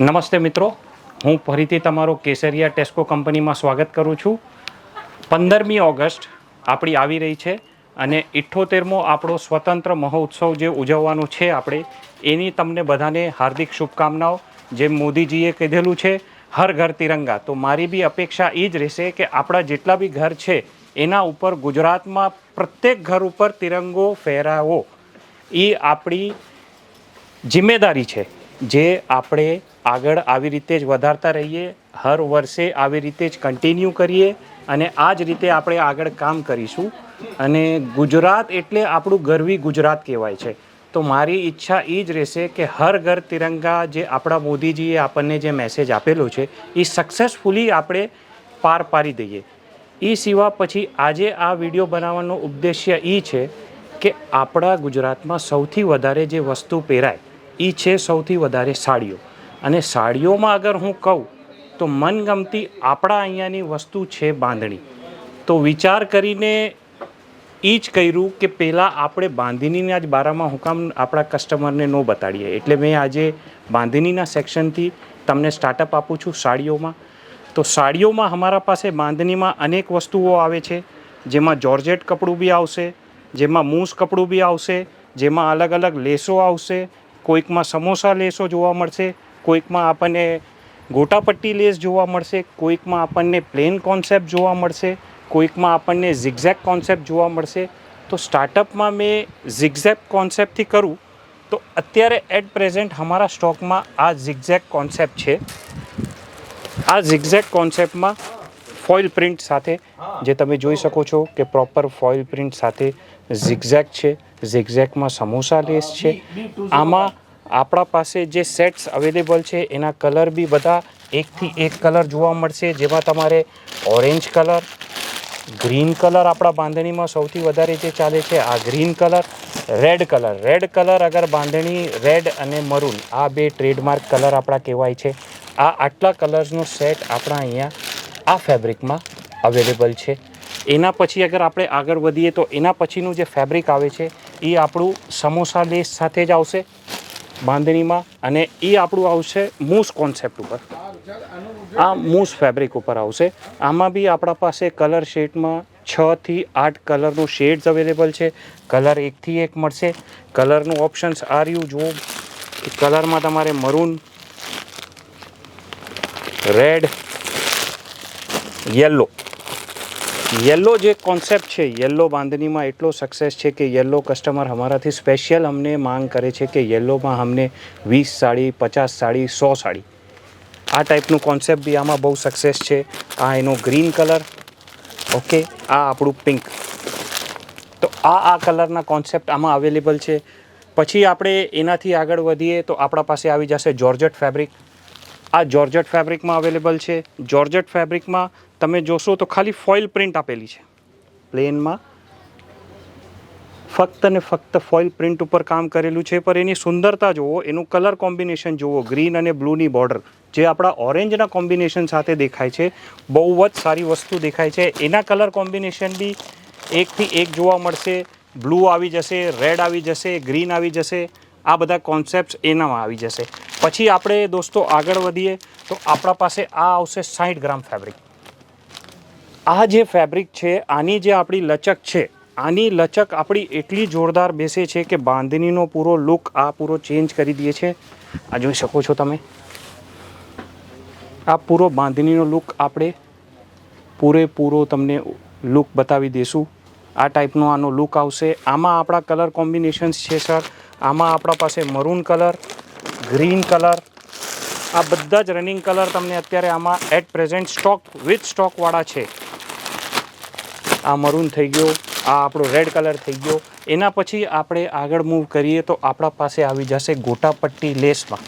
નમસ્તે મિત્રો. હું ફરીથી તમારો કેસરિયા ટેસ્કો કંપનીમાં સ્વાગત કરું છું. પંદરમી ઓગસ્ટ આપણી આવી રહી છે અને ઇઠ્ઠોતેરમો આપણો સ્વતંત્ર મહોત્સવ જે ઉજવવાનો છે આપણે, એની તમને બધાને હાર્દિક શુભકામનાઓ. જેમ મોદીજીએ કીધેલું છે, હર ઘર તિરંગા. તો મારી બી અપેક્ષા એ જ રહેશે કે આપણા જેટલા બી ઘર છે, એના ઉપર ગુજરાતમાં પ્રત્યેક ઘર ઉપર તિરંગો ફેરાવો. એ આપણી જિમ્મેદારી છે. જે આપણે આગળ આવી રીતે જ વધારતા રહીએ, હર વર્ષે આવી રીતે જ કન્ટિન્યુ કરીએ અને આ જ રીતે આપણે આગળ કામ કરીશું. અને ગુજરાત એટલે આપણું ગરવી ગુજરાત કહેવાય છે. તો મારી ઈચ્છા એ જ રહેશે કે હર ઘર તિરંગા જે આપણા મોદીજીએ આપણને જે મેસેજ આપેલો છે એ સક્સેસફુલી આપણે પાર પાડી દઈએ. એ સિવાય પછી આજે આ વીડિયો બનાવવાનો ઉદ્દેશ્ય એ છે કે આપણા ગુજરાતમાં સૌથી વધારે જે વસ્તુ પહેરાય એ છે સૌથી વધારે સાડીઓ. અને સાડીઓમાં અગર હું કહું, તો મનગમતી આપણા અહીંયાની વસ્તુ છે બાંધણી. તો વિચાર કરીને એ જ કર્યું કે પહેલાં આપણે બાંધણીના જ બારામાં હું કામ આપણા કસ્ટમરને ન બતાડીએ. એટલે મેં આજે બાંધણીના સેક્શનથી તમને સ્ટાર્ટઅપ આપું છું સાડીઓમાં. તો સાડીઓમાં અમારા પાસે બાંધણીમાં અનેક વસ્તુઓ આવે છે. જેમાં જોર્જેટ કપડું બી આવશે, જેમાં મૂસ કપડું બી આવશે, જેમાં અલગ અલગ લેસો આવશે કોઈકમાં સમોસા લેસો જોવા મળશે કોઈકમાં આપણને ગોટાપટ્ટી લેસ જોવા મળશે કોઈકમાં આપણને પ્લેન કોન્સેપ્ટ જોવા મળશે કોઈકમાં આપણને ઝિગઝેક કોન્સેપ્ટ જોવા મળશે. તો સ્ટાર્ટઅપમાં મેં ઝિગઝેક કોન્સેપ્ટથી કરું તો અત્યારે એટ પ્રેઝન્ટ અમારા સ્ટોકમાં આ ઝિગઝેક કોન્સેપ્ટ છે. આ ઝિગઝેક કોન્સેપ્ટમાં ફોઇલ પ્રિન્ટ સાથે જે તમે જોઈ શકો છો કે પ્રોપર ફોઇલ પ્રિન્ટ સાથે ઝિગઝેક છે. ઝિગઝેકમાં સમોસા લેસ છે. આમાં આપણા પાસે જે સેટ્સ અવેલેબલ છે એના કલર બી બધા એકથી એક કલર જોવા મળશે. જેમાં તમારે ઓરેન્જ કલર ગ્રીન કલર આપણા બાંધણીમાં સૌથી વધારે જે ચાલે છે આ green colour red colour red colour અગર બાંધણી રેડ અને મરૂન આ બે ટ્રેડમાર્ક કલર આપણા કહેવાય છે. આ આટલા કલર્સનો સેટ આપણા અહીંયા આ ફેબ્રિકમાં અવેલેબલ છે. એના પછી અગર આપણે આગળ વધીએ તો એના પછીનું જે ફેબ્રિક આવે છે એ આપણું સમોસા લેસ સાથે જ આવશે બાંધણીમાં અને એ આપણું આવશે મૂસ કોન્સેપ્ટ ઉપર. આ મૂસ ફેબ્રિક ઉપર આવશે. આમાં બી આપણા પાસે કલર શેડમાં છ થી આઠ કલરનું શેડ્સ અવેલેબલ છે. કલર એકથી એક મળશે. કલરનું ઓપ્શન્સ આ રહ્યું જુઓ. કલરમાં તમારે મરૂન, રેડ, યલો. યલો જે કોન્સેપ્ટ છે, યલો બાંધણીમાં એટલો સક્સેસ છે કે યલો કસ્ટમર અમારાથી સ્પેશિયલ અમને માંગ કરે છે કે યલોમાં અમને વીસ સાડી, પચાસ સાડી, સો સાડી. આ ટાઈપનું કોન્સેપ્ટ બી આમાં બહુ સક્સેસ છે. આ એનો ગ્રીન કલર ઓકે આ આપણું પિંક તો આ આ કલરના કોન્સેપ્ટ આમાં અવેલેબલ છે. પછી આપણે એનાથી આગળ વધીએ તો આપણા પાસે આવી જશે જોર્જટ ફેબ્રિક આ જોર્જટ ફેબ્રિકમાં અવેલેબલ છે. જોર્જટ ફેબ્રિકમાં તમે જોશો તો ખાલી ફોઇલ પ્રિન્ટ આપેલી છે. પ્લેનમાં ફક્ત ને ફક્ત ફોઇલ પ્રિન્ટ ઉપર કામ કરેલું છે, પર એની સુંદરતા જુઓ, એનું કલર કોમ્બિનેશન જુઓ, ગ્રીન અને બ્લુની બોર્ડર, જે આપણા ઓરેન્જના કોમ્બિનેશન સાથે દેખાય છે. બહુ જ સારી વસ્તુ દેખાય છે. એના કલર કોમ્બિનેશન બી એકથી એક જોવા મળશે. બ્લુ આવી જશે, રેડ આવી જશે, ગ્રીન આવી જશે. આ બધા કોન્સેપ્ટ એનામાં આવી જશે. પછી આપણે દોસ્તો આગળ વધીએ તો આપણા પાસે આ આવશે સાઠ ગ્રામ ફેબ્રિક આ જે ફેબ્રિક છે, આની જે આપણી લચક છે, આની લચક આપણી એટલી જોરદાર બેસે છે કે બાંધણીનો પૂરો લુક આ પૂરો ચેન્જ કરી દે છે. આ જોઈ શકો છો તમે. આ પૂરો બાંધણીનો લુક આપણે પૂરેપૂરો તમને લુક બતાવી દઈશું આ ટાઈપનો આનો લુક આવશે. આમાં આપણા કલર કોમ્બિનેશન્સ છે સર આમાં આપણા પાસે મરૂન કલર ગ્રીન કલર આ બધા જ રનિંગ કલર તમને અત્યારે આમાં એટ પ્રેઝન્ટ સ્ટોક વિથ સ્ટોકવાળા છે. આ મરૂન થઈ ગયો, આ આપણો રેડ કલર થઈ ગયો. એના પછી આપણે આગળ મૂવ કરીએ તો આપણા પાસે આવી જશે ગોટાપટ્ટી લેસમાં.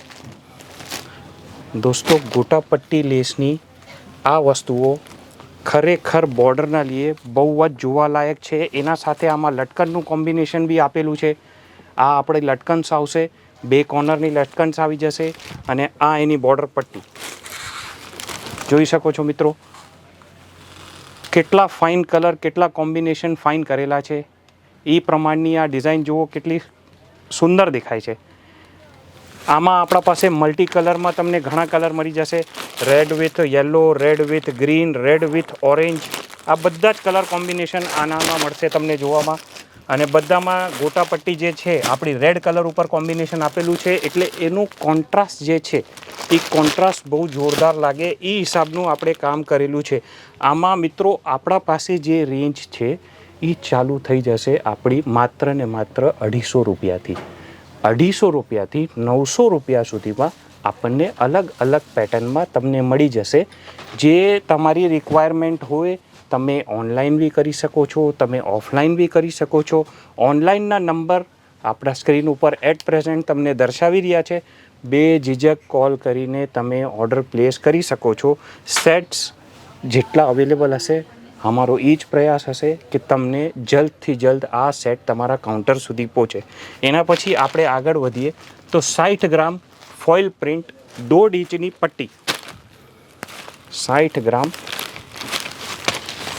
દોસ્તો, ગોટાપટ્ટી લેસની આ વસ્તુઓ ખરેખર બોર્ડરના લીએ બહુ જ જોવાલાયક છે. એના સાથે આમાં લટકનનું કોમ્બિનેશન બી આપેલું છે. આ આપણે લટકન્સ આવશે, બે કોર્નરની લટકન્સ આવી જશે અને આ એની બોર્ડર પટ્ટી. જોઈ શકો છો મિત્રો, કેટલા ફાઇન કલર કેટલા કોમ્બિનેશન ફાઇન કરેલા છે. એ પ્રમાણની આ ડિઝાઇન જુઓ કેટલી સુંદર દેખાય છે. આમાં આપણા પાસે મલ્ટી કલરમાં તમને ઘણા કલર મળી જશે. Red with yellow red with green red with orange આ બધા જ કલર કોમ્બિનેશન આનામાં મળશે તમને જોવામાં. અને બધામાં ગોટાપટ્ટી જે છે, આપણી રેડ કલર ઉપર કોમ્બિનેશન આપેલું છે, એટલે એનું કોન્ટ્રાસ્ટ જે છે, એ કોન્ટ્રાસ્ટ બહુ જોરદાર લાગે, એ હિસાબનું આપણે કામ કરેલું છે. આમાં મિત્રો, આપણા પાસે જે રેન્જ છે, એ ચાલુ થઈ જશે આપણી માત્ર ને માત્ર અઢીસો રૂપિયાથી. અઢીસો રૂપિયાથી નવસો રૂપિયા સુધીમાં આપણને અલગ અલગ પેટર્નમાં તમને મળી જશે. જે તમારી રિક્વાયરમેન્ટ હોય તમે ઓનલાઈન બી કરી શકો છો, તમે ઓફલાઈન બી કરી શકો છો. ઓનલાઈનના નંબર આપણા સ્ક્રીન ઉપર એટ પ્રેઝન્ટ તમને દર્શાવી રહ્યા છે. બે ઝીઝક કોલ કરીને તમે ઓર્ડર પ્લેસ કરી શકો છો. સેટ્સ જેટલા અવેલેબલ હશે, અમારો એ જ પ્રયાસ હશે કે તમને જલ્દથી જલ્દ આ સેટ તમારા કાઉન્ટર સુધી પહોંચે. એના પછી આપણે આગળ વધીએ તો સાઠ ગ્રામ ફોઇલ પ્રિન્ટ દોઢ ઇંચની પટ્ટી. સાઠ ગ્રામ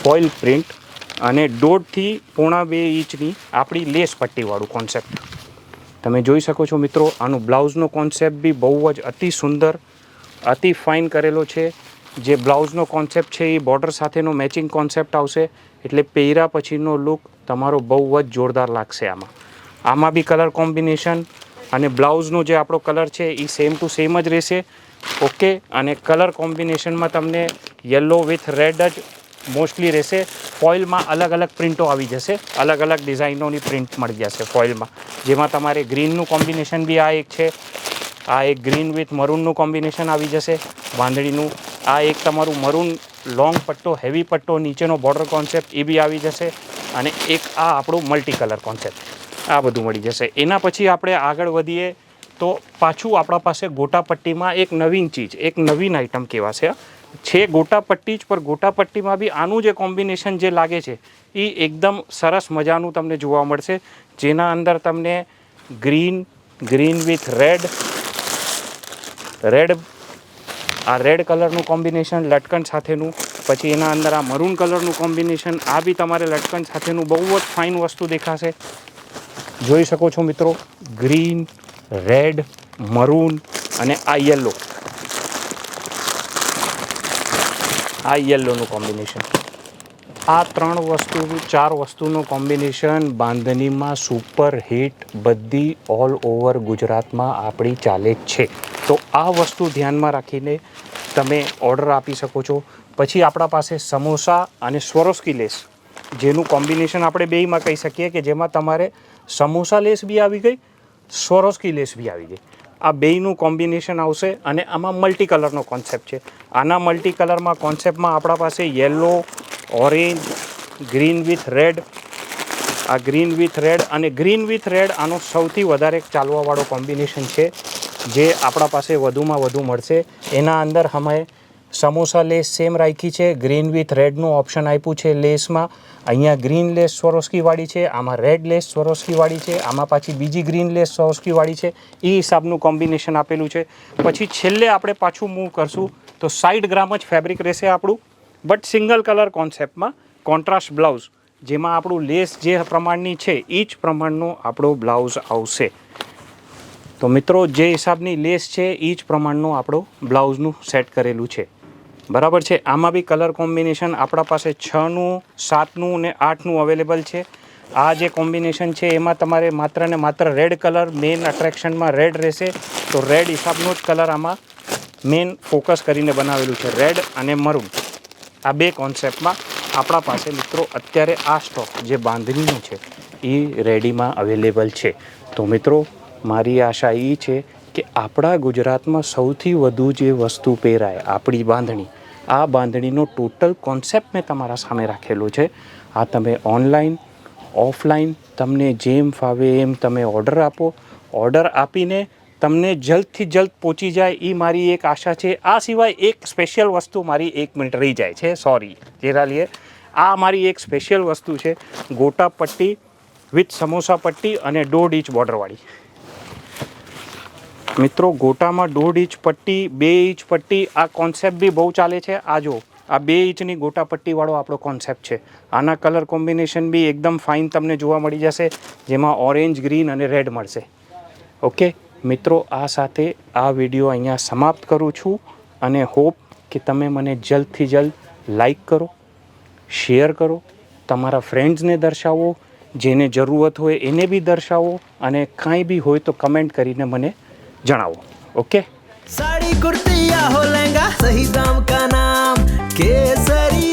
ફોઇલ પ્રિન્ટ અને દોઢથી પોણા બે ઇંચની આપણી લેસ પટ્ટીવાળું કોન્સેપ્ટ તમે જોઈ શકો છો મિત્રો, આનું બ્લાઉઝનો કોન્સેપ્ટ બી બહુ જ અતિ સુંદર, અતિ ફાઇન કરેલો છે. જે બ્લાઉઝનો કોન્સેપ્ટ છે એ બોર્ડર સાથેનો મેચિંગ કોન્સેપ્ટ આવશે, એટલે પહેર્યા પછીનો લુક તમારો બહુ જ જોરદાર લાગશે આમાં. આમાં બી કલર કોમ્બિનેશન અને બ્લાઉઝનો જે આપણો કલર છે એ સેમ ટુ સેમ જ રહેશે. ઓકે અને કલર કોમ્બિનેશનમાં તમને યલો વિથ રેડ જ મોસ્ટલી રહેશે. ફોઇલમાં અલગ અલગ પ્રિન્ટો આવી જશે. અલગ અલગ ડિઝાઇનોની પ્રિન્ટ મળી જશે ફોઇલમાં. જેમાં તમારે ગ્રીનનું કોમ્બિનેશન બી આ એક છે. આ એક ગ્રીન વિથ મરૂનનું કોમ્બિનેશન આવી જશે. વાંદળીનું, આ એક તમારું મરૂન લોંગ પટ્ટો, હેવી પટ્ટો, નીચેનો બોર્ડર કોન્સેપ્ટ, એ બી આવી જશે. અને એક આ આપણું મલ્ટી કલર કોન્સેપ્ટ. આ બધું મળી જશે. એના પછી આપણે આગળ વધીએ તો પાછું આપણા પાસે ગોટાપટ્ટીમાં એક નવીન ચીજ, એક નવીન આઇટમ કહેવાશે છે ગોટાપટ્ટી જ પર ગોટાપટ્ટીમાં બી આનું જે કોમ્બિનેશન જે લાગે છે એ એકદમ સરસ મજાનું તમને જોવા મળશે. જેના અંદર તમને green green with red red આ રેડ કલરનું કોમ્બિનેશન લટકન સાથેનું, પછી એના અંદર આ મરૂન કલરનું કોમ્બિનેશન આ બી તમારે લટકન સાથેનું બહુ જ ફાઇન વસ્તુ દેખાશે. જોઈ શકો છો મિત્રો ગ્રીન રેડ મરૂન અને આ યલો આ યલોનું કોમ્બિનેશન. આ ત્રણ વસ્તુ, ચાર વસ્તુનું કોમ્બિનેશન બાંધણીમાં સુપર હિટ બધી ઓલ ઓવર ગુજરાતમાં આપણી ચાલે જ છે. તો આ વસ્તુ ધ્યાનમાં રાખીને તમે ઓર્ડર આપી શકો છો. પછી આપણા પાસે સમોસા અને સ્વરોસ્કી લેસ, જેનું કોમ્બિનેશન આપણે બેયમાં કહી શકીએ કે જેમાં તમારે સમોસા લેસ બી આવી ગઈ, સ્વરોસ્કી લેસ બી આવી ગઈ. આ બેયનું કોમ્બિનેશન આવશે અને આમાં મલ્ટી કલરનો કોન્સેપ્ટ છે. આના મલ્ટી કલરમાં કોન્સેપ્ટમાં આપણા પાસે yellow orange green with red આ ગ્રીન વિથ રેડ અને ગ્રીન વિથ રેડ આનો સૌથી વધારે ચાલવાવાળો કોમ્બિનેશન છે, જે આપણા પાસે વધુમાં વધુ મળશે. એના અંદર અમે સમોસા લેસ સેમ રાખી છે, ગ્રીન વિથ રેડનું ઓપ્શન આપ્યું છે લેસમાં. અહીંયા ગ્રીન લેસ સ્વરોસ્કીવાળી છે, આમાં રેડ લેસ સ્વરોસ્કીવાળી છે, આમાં પાછી બીજી ગ્રીન લેસ સ્વરોસ્કીવાળી છે. એ હિસાબનું કોમ્બિનેશન આપેલું છે. પછી છેલ્લે આપણે પાછું મૂવ કરશું તો સાઈડ ગ્રામ જ ફેબ્રિક રહેશે આપણું બટ સિંગલ કલર કોન્સેપ્ટમાં કોન્ટ્રાસ્ટ બ્લાઉઝ જેમાં આપણું લેસ જે પ્રમાણની છે એ જ પ્રમાણનો આપણો બ્લાઉઝ આવશે. તો મિત્રો, જે હિસાબની લેસ છે એ જ પ્રમાણનું આપણો બ્લાઉઝનું સેટ કરેલું છે. બરાબર છે. આમાં બી કલર કોમ્બિનેશન આપણા પાસે છનું, સાતનું ને આઠનું અવેલેબલ છે. આ જે કોમ્બિનેશન છે, એમાં તમારે માત્ર ને માત્ર રેડ કલર મેઇન અટ્રેક્શનમાં રેડ રહેશે. તો રેડ હિસાબનો જ કલર આમાં મેઇન ફોકસ કરીને બનાવેલું છે. રેડ અને મરૂન આ બે કોન્સેપ્ટમાં આપણા પાસે મિત્રો અત્યારે આ સ્ટોક જે બાંધણીનો છે, એ રેડીમાં અવેલેબલ છે. તો મિત્રો, મારી આશા એ છે કે આપણા ગુજરાતમાં સૌથી વધુ જે વસ્તુ પહેરાય આપણી બાંધણી આ બાંધણીનો ટોટલ કોન્સેપ્ટ મેં તમારા સામે રાખેલો છે. આ તમે ઓનલાઈન ઓફલાઈન તમને જેમ ફાવે એમ તમે ઓર્ડર આપો. ઓર્ડર આપીને તમને જલ્દથી જલ્દ પહોંચી જાય એ મારી એક આશા છે. આ સિવાય એક સ્પેશિયલ વસ્તુ મારી એક મિનિટ રહી જાય છે. સોરી જેરાલીએ આ મારી એક સ્પેશિયલ વસ્તુ છે. ગોટા પટ્ટી વિથ સમોસા પટ્ટી અને દોઢ ઇંચ બોર્ડરવાળી મિત્રો, ગોટામાં દોઢ ઇંચ પટ્ટી, બે ઇંચ પટ્ટી, આ કોન્સેપ્ટ બી બહુ ચાલે છે. આ જો આ બે ઇંચની ગોટા પટ્ટીવાળો આપણો કોન્સેપ્ટ છે. આના કલર કોમ્બિનેશન બી એકદમ ફાઇન તમને જોવા મળી જશે, જેમાં ઓરેન્જ ગ્રીન અને રેડ મળશે. ઓકે? મિત્રો, આ સાથે આ વીડિયો અહીંયા સમાપ્ત કરું છું અને હોપ કે તમે મને જલ્દથી જલ્દ લાઈક કરો શેર કરો, તમારા ફ્રેન્ડ્સને દર્શાવો, જેને જરૂરત હોય એને બી દર્શાવો અને કાંઈ બી હોય તો કમેન્ટ કરીને મને જણાવો ઓકે साड़ी कुर्तिया हो लहंगा सही दाम का नाम केसरी